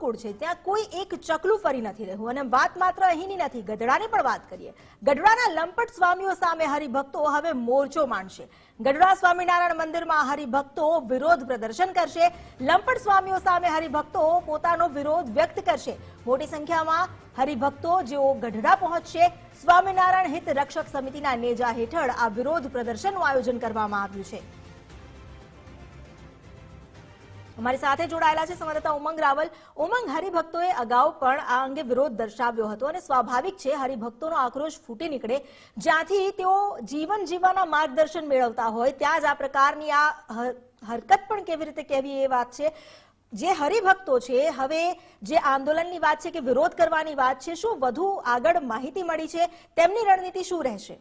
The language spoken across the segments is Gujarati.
કુળ છે, ત્યાં કોઈ એક ચકલું ફરી નથી રહ્યું અને વાત માત્ર અહીંની નથી, ગઢડાની પણ વાત કરીએ. ગઢડાના લંપટ સ્વામીઓ સામે હરિભક્તો હવે મોરચો માંડશે. ગઢડા સ્વામિનારાયણ મંદિરમાં હરિભક્તો વિરોધ પ્રદર્શન કરશે. લંપટ સ્વામીઓ સામે હરિભક્તો પોતાનો વિરોધ વ્યક્ત કરશે. મોટી સંખ્યામાં હરિભક્તો જેઓ ગઢડા પહોંચશે, સ્વામિનારાયણ હિત રક્ષક સમિતિના નેજા હેઠળ આ વિરોધ પ્રદર્શનનું આયોજન કરવામાં આવ્યું છે. અમારી સાથે જોડાયેલા છે સંવાદદાતા ઉમંગ રાવલ. ઉમંગ, હરિભક્તોએ અગાઉ પણ આ અંગે વિરોધ દર્શાવ્યો હતો અને સ્વાભાવિક છે, હરિભક્તોનો આક્રોશ ફૂટી નીકળે. જ્યાંથી તેઓ જીવન જીવવાના માર્ગદર્શન મેળવતા હોય, ત્યાં જ આ પ્રકારની આ હરકત પણ કેવી રીતે કહેવી એ વાત છે. જે હરિભક્તો છે, હવે જે આંદોલનની વાત છે કે વિરોધ કરવાની વાત છે, શું વધુ આગળ માહિતી મળી છે? તેમની રણનીતિ શું રહેશે?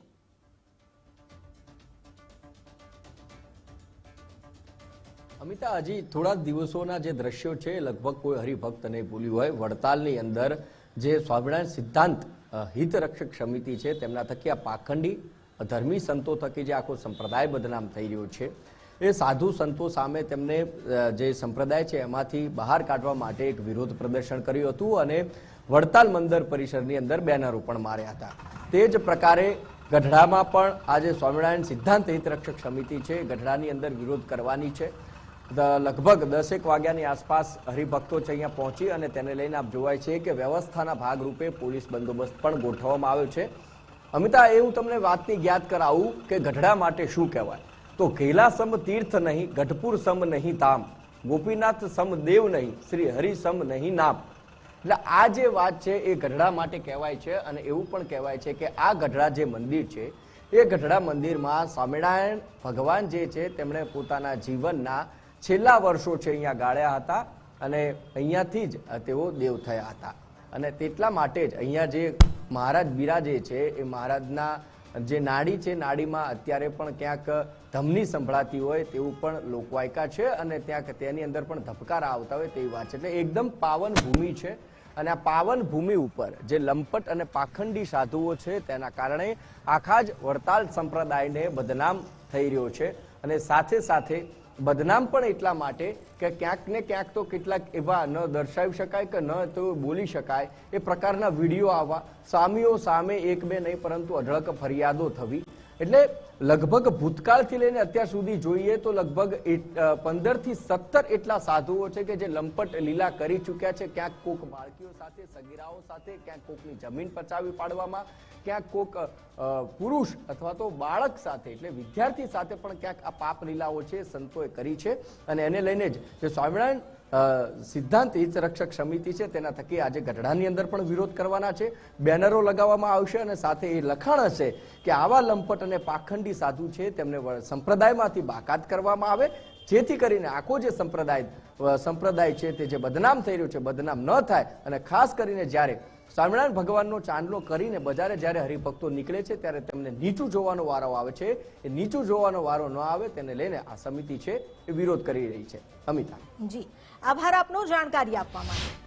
અમિતા, હજી થોડા દિવસોના જે દ્રશ્યો છે, લગભગ કોઈ હરિભક્ત નહીં ભૂલ્યું હોય, વડતાલની અંદર જે સ્વામિનારાયણ સિદ્ધાંત હિતરક્ષક સમિતિ છે, તેમના થકી આ પાખંડી ધર્મી સંતો થકી જે આખો સંપ્રદાય બદનામ થઈ રહ્યો છે, એ સાધુ સંતો સામે તેમને જે સંપ્રદાય છે, એમાંથી બહાર કાઢવા માટે એક વિરોધ પ્રદર્શન કર્યું હતું અને વડતાલ મંદિર પરિસરની અંદર બેનરો પણ માર્યા હતા. તે જ પ્રકારે ગઢડામાં પણ આજે સ્વામિનારાયણ સિદ્ધાંત હિતરક્ષક સમિતિ છે, ગઢડાની અંદર વિરોધ કરવાની છે. લગભગ દસેક વાગ્યાની આસપાસ હરિભક્તો છે અહીંયા પહોંચી અને તેને લઈને આપ જોવાય છે કે વ્યવસ્થાના ભાગરૂપે પોલીસ બંદોબસ્ત પણ ગોઠવવામાં આવ્યો છે. અમિતા, એ હું તમને વાતની યાદ કરાવું કે ગઢડા માટે શું કહેવાય? તો ઘેલા તીર્થ નહીં, ગઢપુર સમ નહીં ધામ ગોપીનાથ સમ દેવ નહીં, શ્રી હરિ સમ નહીં નામ. એટલે આ જે વાત છે એ ગઢડા માટે કહેવાય છે અને એવું પણ કહેવાય છે કે આ ગઢડા જે મંદિર છે, એ ગઢડા મંદિરમાં સ્વામિનારાયણ ભગવાન જે છે, તેમણે પોતાના જીવનના છેલ્લા વર્ષો છે અહીંયા ગાળ્યા હતા અને અહીંયાથી જ તેઓ દેવ થયા હતા. અને તેટલા માટે જ અહીંયા જે મહારાજ બિરાજે છે, એ મહારાજના જે નાડી છે, નાડીમાં અત્યારે પણ ક્યાંક ધમની સંભળાતી હોય તેવું પણ લોકવાયકા છે અને ત્યાં તેની અંદર પણ ધબકારા આવતા હોય તેવી વાત છે. એટલે એકદમ પાવન ભૂમિ છે અને આ પાવન ભૂમિ ઉપર જે લંપટ અને પાખંડી સાધુઓ છે તેના કારણે આખા જ વડતાલ સંપ્રદાયને બદનામ થઈ રહ્યો છે અને સાથે સાથે બદનામ પણ એટલા માટે કે ક્યાંક ને ક્યાંક તો કેટલાક એવા ન દર્શાવી શકાય કે ન તો બોલી શકાય એ પ્રકારના વીડિયો આવવા સામીઓ સામે એક બે નહીં, પરંતુ અઢળક ફરિયાદો થવી એટલે લગભગ ભૂતકાળથી લઈને અત્યાર સુધી જોઈએ તો લગભગ પંદરથી સત્તર એટલા સાધુઓ છે કે જે લંપટ લીલા કરી ચૂક્યા છે. ક્યાંક કોક બાળકીઓ સાથે, સગીરાઓ સાથે, ક્યાંક કોકની જમીન પચાવી પાડવામાં, ક્યાંક કોક પુરુષ અથવા તો બાળક સાથે, એટલે વિદ્યાર્થી સાથે પણ ક્યાંક આ પાપ લીલાઓ છે, સંતોએ કરી છે. અને એને લઈને જ જે સ્વામિનારાયણ સિદ્ધાંત હિત રક્ષક સમિતિ છે, તેના થકી આજે ગઢડાની અંદર પણ વિરોધ કરવાના છે, બેનરો લગાવવામાં આવશે અને સાથે એ લખાણ હશે કે આવા લંપટ અને પાખંડી સાધુ છે, તેમને સંપ્રદાયમાંથી બાકાત કરવામાં આવે, જેથી કરીને આખો જે સંપ્રદાય સંપ્રદાય છે, તે જે બદનામ થઈ રહ્યો છે, બદનામ ન થાય અને ખાસ કરીને જ્યારે સ્વામિનારાયણ ભગવાનનો ચાંદલો કરીને બજારે જ્યારે હરિભક્તો નીકળે છે, ત્યારે તેમને નીચું જોવાનો વારો આવે છે. એ નીચું જોવાનો વારો ન આવે, તેને લઈને આ સમિતિ છે એ વિરોધ કરી રહી છે. અમિતા. જી. આભાર આપનો જાણકારી આપવા માટે.